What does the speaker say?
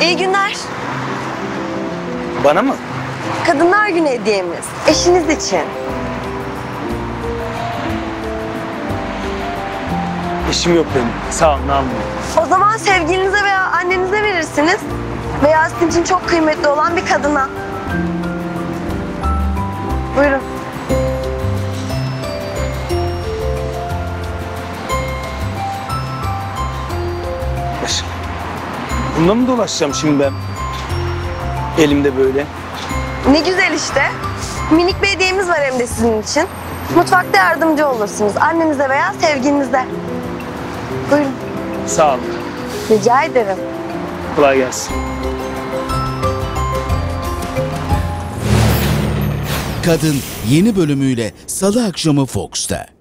İyi günler. Bana mı? Kadınlar Günü hediyemiz. Eşiniz için. İşim yok benim. Sağ olun almıyorum. O zaman sevgilinize veya annenize verirsiniz. Veya sizin için çok kıymetli olan bir kadına. Buyurun. Baş- Bununla mı dolaşacağım şimdi ben? Elimde böyle. Ne güzel işte. Minik bir hediyemiz var hem de sizin için. Mutfakta yardımcı olursunuz annenize veya sevgilinize. Buyurun. Sağ olun. Rica ederim. Kolay gelsin. Kadın yeni bölümüyle Salı akşamı Fox'ta.